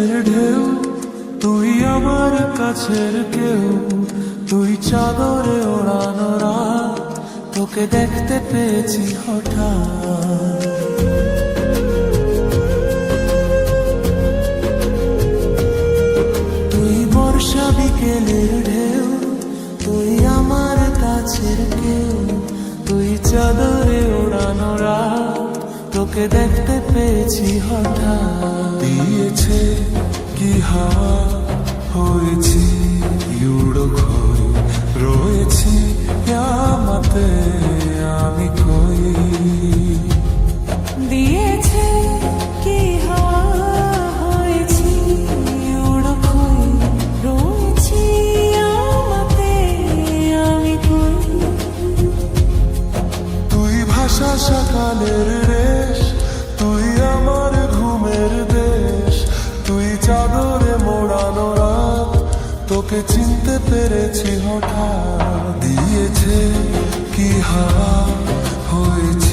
বুকের ঢেউ, তুই আমার কাছের কেউ, তুই চাদরে ওড়ানোরা তোকে দেখতে পেয়েছি হঠাৎ। তুই বর্ষা বিকেলের ঢেউ, তুই আমার কাছের কেউ, তুই চাদরে ওড়ানোরা তোকে দেখতে পেয়েছি হঠাৎ। দিয়েছে হয়েছি। চিনতে পেরেছি হঠাৎ দিয়েছে কি হা হয়েছে।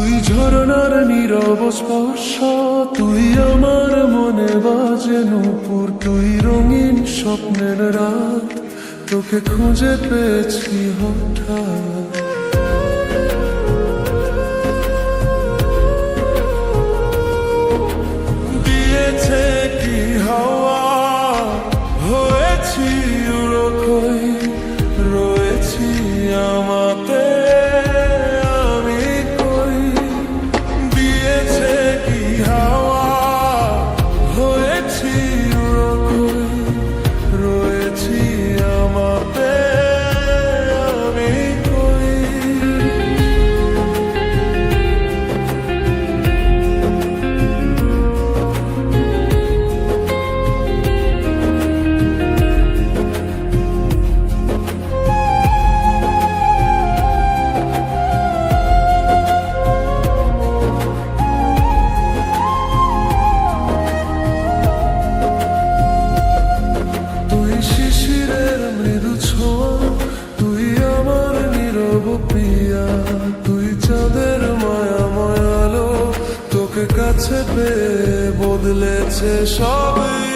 তুই ঝরনার নীরব স্পর্শ, তুই আমার মনে বাজে নূপুর, তুই রঙিন স্বপ্নের রাত, তোকে খুঁজে পেয়েছি হঠাৎ। কাছে পেয়ে বদলেছে সবই।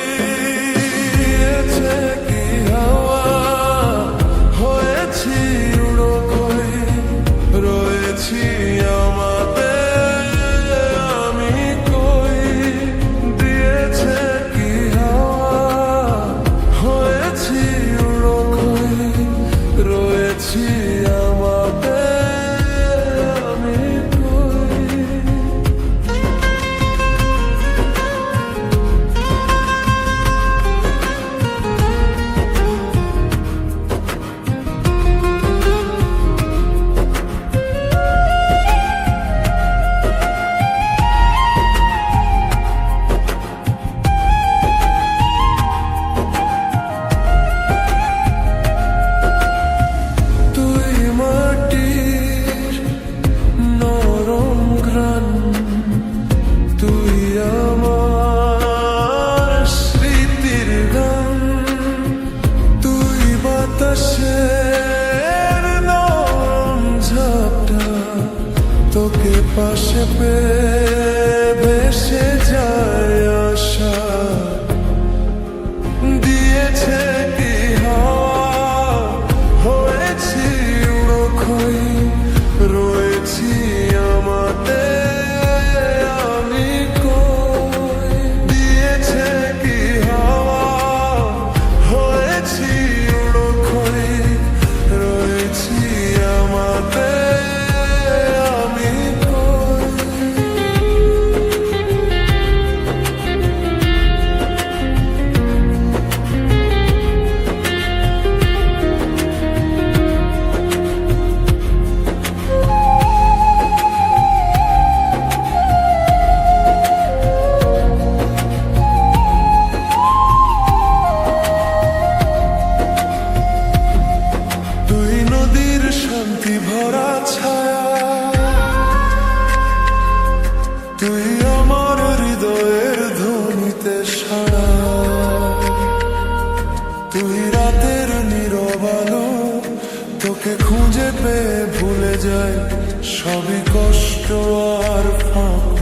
যায় সবই কষ্ট আর ফাঁক।